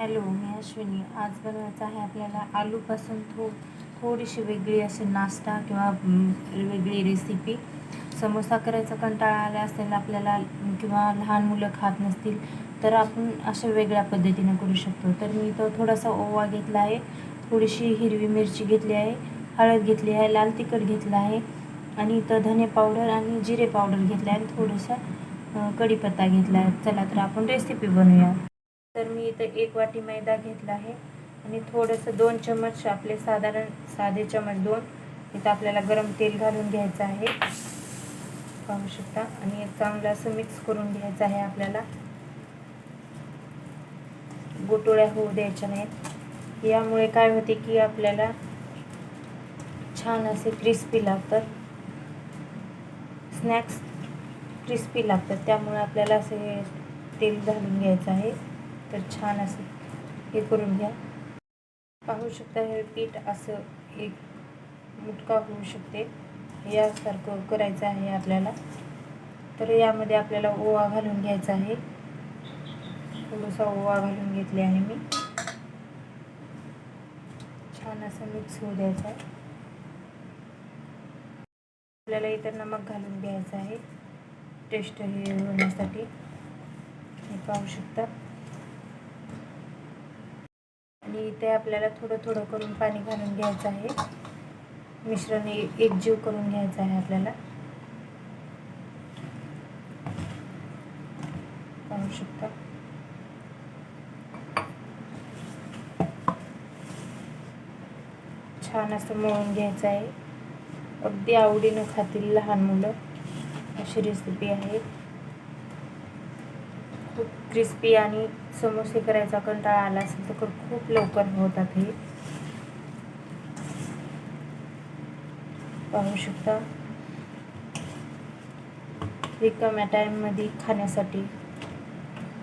Hello मी अश्विनी. आज बनवायचं आहे आपल्याला आलूपासून थो थोडीशी वेगळी अशी नाश्ता किंवा वेगळी रेसिपी समोसा करायचा कंटाळा आला असेल आपल्याला किंवा लहान मुलं खात नसतील तर आपण अशा वेगळ्या पद्धतीने करू शकतो. तर मी तो थोडासा ओवा घेतला आहे थोडीशी हिरवी मिरची घेतली आहे हळद घेतली आहे लाल तिखट घेतलं आहे आणि इथं धने पावडर आणि जिरे पावडर घेतलं आहे आणि थोडंसं कढीपत्ता घेतला आहे. चला तर आपण रेसिपी बनवूया. तर मी इथं एक वाटी मैदा घेतला आहे. आणि थोडंसं दोन चम्मच आपले साधारण साधे चम्मच दोन इथं आपल्याला गरम तेल घालून घ्यायचं आहे. पाहू शकता. आणि एक चांगलं असं मिक्स करून घ्यायचं आहे आपल्याला. गोटोळ्या होऊ द्यायच्या नाहीत. यामुळे काय होते की आपल्याला छान असे क्रिस्पी लागतात. स्नॅक्स क्रिस्पी लागतात. त्यामुळे आपल्याला असे तेल घालून घ्यायचं आहे. तर छान असं हे करून घ्या. पाहू शकता हे पीठ असं एक मुटका होऊ शकते. यासारखं करायचं आहे आपल्याला. तर यामध्ये आपल्याला ओवा घालून घ्यायचा आहे. थोडासा ओवा घालून घेतले आहे मी. छान असं मिक्स होऊ द्यायचं आहे. आपल्याला इतर नमक घालून घ्यायचं आहे. टेस्ट हे होण्यासाठी. हे पाहू शकता. आणि इथे आपल्याला थोडं थोडं करून पाणी घालून घ्यायचं आहे. मिश्रण एकजीव करून घ्यायचं आहे आपल्याला. पाहू शकता. छान असं मळून घ्यायचं आहे. अगदी आवडीनं खातील लहान मुलं. अशी रेसिपी आहे. क्रिस्पी आणि समोसे करायचा कंटाळा आला असेल तर खूप लवकर होतात हे. पाहू शकता. रिकाम्या टाईममध्ये खाण्यासाठी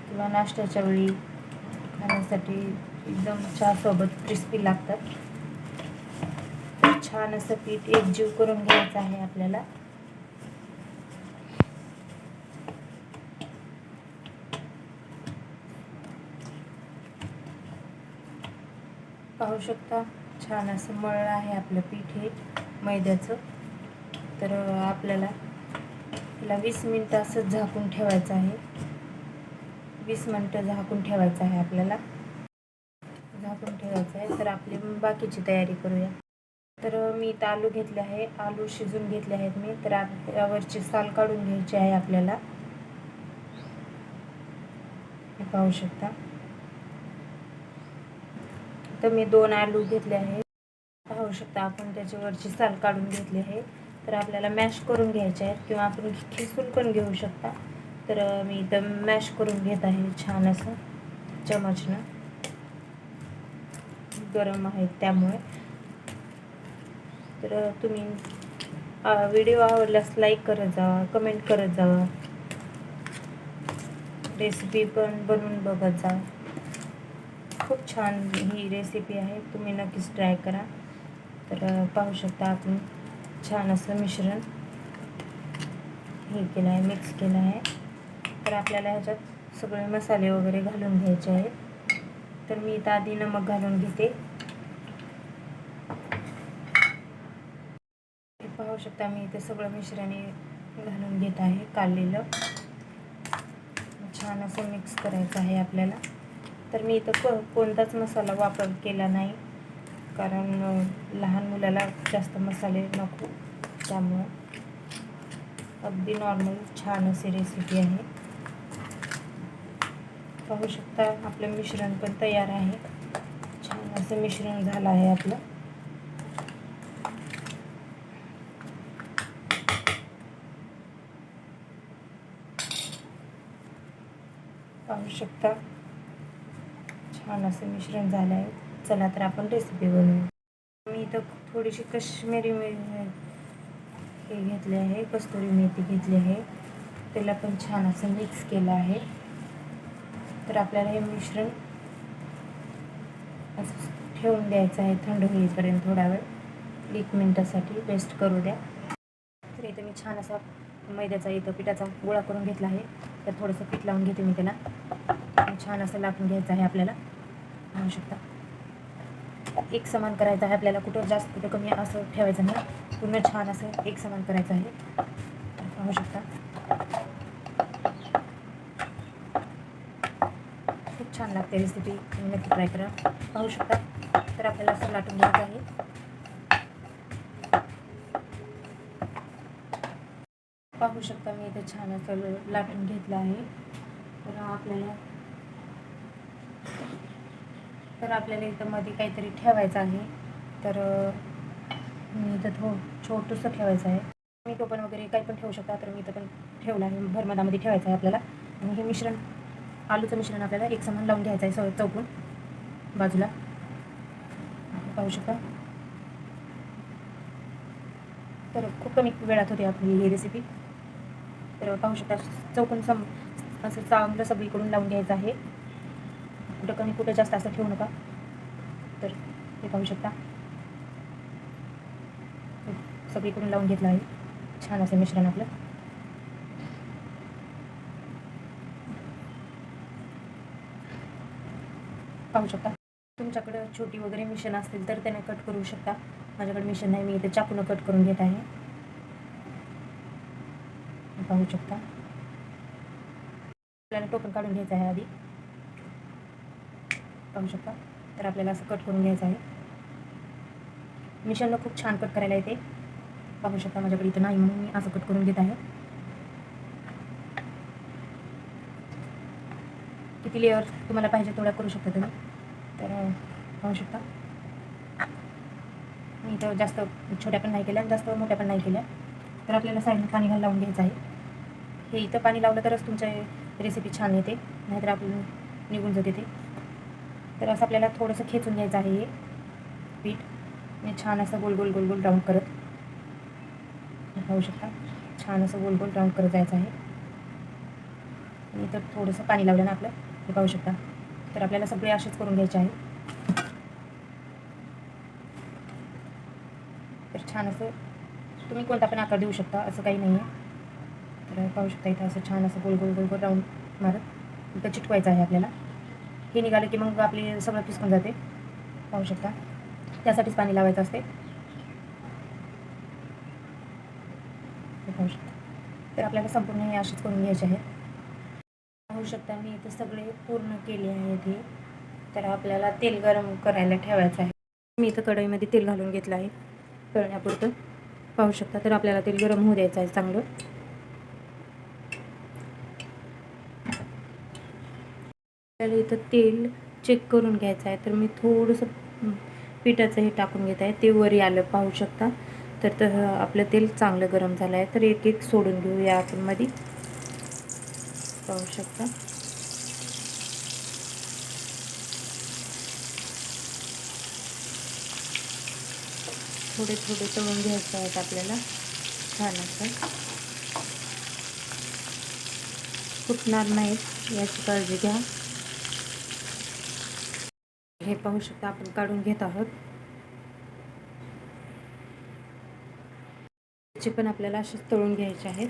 किंवा नाश्त्याच्या वेळी खाण्यासाठी एकदम चहासोबत क्रिस्पी लागतात. छान असं पीठ एकजीव करून घ्यायचं आहे आपल्याला. पाहू शकता. छान असं मळलं आहे आपलं पीठ हे मैद्याचं. तर आपल्याला त्याला वीस मिनटं असंच झाकून ठेवायचं आहे. वीस मिनटं झाकून ठेवायचं आहे आपल्याला. झाकून ठेवायचं आहे. तर आपली बाकीची तयारी करूया. तर मी इथं आलू घेतले आहे. आलू शिजून घेतले आहेत मी. तर यावरची साल काढून घ्यायची आहे आपल्याला. हे पाहू शकता. तर मी दोन आलू घेतले आहे पाहू शकता आपण त्याच्यावरची साल काढून घेतली आहे. तर आपल्याला मॅश करून घ्यायचे आहेत किंवा आपण खिसून पण घेऊ शकता. तर मी इथं मॅश करून घेत आहे छान असं चमचनं. गरम आहेत त्यामुळे. तर तुम्ही व्हिडिओ आवडल्यास लाईक करत जावा कमेंट करत जावा रेसिपी पण बनवून बघत जा. खूप छान ही रेसिपी आहे. तुम्ही नक्कीच ट्राय करा. तर पाहू शकता आपण. छान असं मिश्रण हे केलं आहे मिक्स केलं आहे. तर आपल्याला ह्याच्यात सगळे मसाले वगैरे घालून घ्यायचे आहेत. तर मी इथं आधी नमक घालून घेते. पाहू शकता मी इथे सगळं मिश्रणी घालून घेत आहे काढलेलं. छान असं मिक्स करायचं आहे आपल्याला. तर मी इथं को कोणताच मसाला वापर केला नाही. कारण लहान मुलाला जास्त मसाले नको. त्यामुळं अगदी नॉर्मल छान अशी रेसिपी आहे. पाहू शकता आपलं मिश्रण पण तयार आहे. छान असं मिश्रण झालं आहे आपलं. पाहू शकता. छान असं मिश्रण झालं आहे चला तर आपण रेसिपी बनवू. मी इथं थोडीशी कश्मीरी मे हे घेतले आहे कस्तुरी मेथी घेतली आहे. त्याला पण छान असं मिक्स केलं आहे. तर आपल्याला हे मिश्रण असं ठेवून द्यायचं आहे थंड होईपर्यंत थोडा वेळ. एक मिनटासाठी पेस्ट करू द्या. तर इथं मी छान असा मैद्याचा इथं पिठाचा गोळा करून घेतला आहे. तर थोडंसं पीठ लावून घेते मी त्याला. छान असं लाटून घ्यायचं आहे आपल्याला. पाहू शकता. एक समान करायचं आहे आपल्याला कुठं जास्त कुठं कमी असं ठेवायचं नाही. पूर्ण छान असं एक समान करायचं आहे. पाहू शकता. खूप छान लागते रेसिपी तुम्ही नक्की ट्राय करा. पाहू शकता. तर आपल्याला असं लाटून घ्यायचं आहे. पाहू शकता मी इथे छान असं लाटून घेतलं आहे. तर आपल्याला तर आपल्याला इथं मध्ये काहीतरी ठेवायचं आहे. तर मी इथं थो छोटंसं ठेवायचं आहे. मी टोपण वगैरे काही पण ठेवू शकता तर मी इथं पण ठेवलं आहे. भरमदामध्ये ठेवायचं आहे आपल्याला. आणि हे मिश्रण आलूचं मिश्रण आपल्याला एक समान लावून घ्यायचं आहे स चौकून. बाजूला. पाहू शकता. तर खूप कमी वेळात होते आपली ही रेसिपी तर पाहू शकता चौकून सम असं चांगलं सगळीकडून लावून घ्यायचं आहे. कुठं कमी कुठं जास्त असं ठेवू नका. तर हे पाहू शकता. सगळीकडून लावून घेतलं आहे. छान असं मिश्रण आपलं. पाहू शकता. तुमच्याकडं छोटी वगैरे मिशन असतील तर त्याने कट करू शकता. माझ्याकडे मिशन नाही मी इथे चाकून कट करून घेत आहे. पाहू शकता. आपल्याला टोकन काढून घ्यायचं आहे आधी. पाहू शकता. तर आपल्याला असं कट करून घ्यायचं आहे. मिशनला खूप छान कट करायला येते. पाहू शकता माझ्याकडे इथं नाही म्हणून मी असं कट करून घेत आहे. किती लेअर तुम्हाला पाहिजे तेवढ्या करू शकता तुम्ही. तर पाहू शकता. मी इथं जास्त छोट्या पण नाही केल्या जास्त मोठ्या पण नाही केल्या. तर आपल्याला साईडने पाणी घाल लावून घ्यायचं आहे. हे इथं पाणी लावलं तरच तुमच्या रेसिपी छान येते. नाहीतर आपलं निघून जाते ते. तर असं आपल्याला थोडंसं खेचून घ्यायचं आहे हे. पीठ. आणि छान असं गोल गोल गोल गोल राऊंड करत. पाहू शकता. छान असं गोल गोल राऊंड करत जायचं आहे. आणि इथं थोडंसं पाणी लावलं ना आपलं हे पाहू शकता. तर आपल्याला सगळे असेच करून घ्यायचे आहे. तर छान असं तुम्ही कोणता पण आकार देऊ शकता असं काही नाही आहे तर पाहू शकता इथं असं छान असं गोल गोल गोल गोल राऊंड मारत. इथं चिटवायचं आहे आपल्याला. हे निघालं की मग आपली सगळं पिसकून जाते. पाहू शकता. त्यासाठीच पाणी लावायचं असते. पाहू शकता. तर आपल्याला संपूर्ण हे अशीच करून घ्यायचे आहे. पाहू शकता मी इथे सगळे पूर्ण केले आहेत हे. तर आपल्याला तेल गरम करायला ठेवायचं आहे. मी इथं कढईमध्ये तेल घालून घेतलं आहे. तळण्यापुरतं. पाहू शकता तर आपल्याला तेल गरम होऊ द्यायचं आहे चांगलं. आपल्याला इथं तेल चेक करून घ्यायचं आहे. तर मी थोडंसं पिठाचं हे टाकून घेत आहे. ते वरी आलं पाहू शकता. तर तर आपलं तेल चांगलं गरम झालं आहे. तर एक एक सोडून घेऊया आपण मध्ये पाहू शकता. थोडे थोडे तळून घ्यायचं आहेत आपल्याला छान असं फुटणार नाहीत याची काळजी घ्या. हे पाहू शकता आपण काढून घेत आहोत. चे पण आपल्याला असेच तळून घ्यायचे आहेत.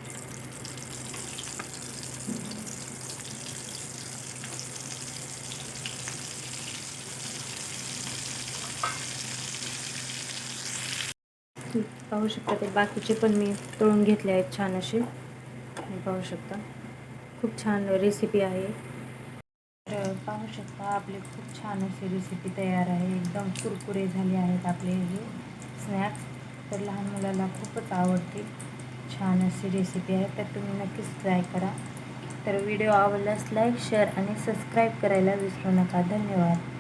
पाहू शकता ते बाकीचे पण मी तळून घेतले आहेत छान असे. पाहू शकता. खूप छान रेसिपी आहे. तर पाहू शकता आपली खूप छान अशी रेसिपी तयार आहे. एकदम कुरकुरे झाले आहेत आपले हे स्नॅक्स तर लहान मुलाला खूपच आवडते. छान अशी रेसिपी आहे. तर तुम्ही नक्कीच ट्राय करा. तर व्हिडिओ आवडल्यास लाईक शेअर आणि सबस्क्राईब करायला विसरू नका. धन्यवाद.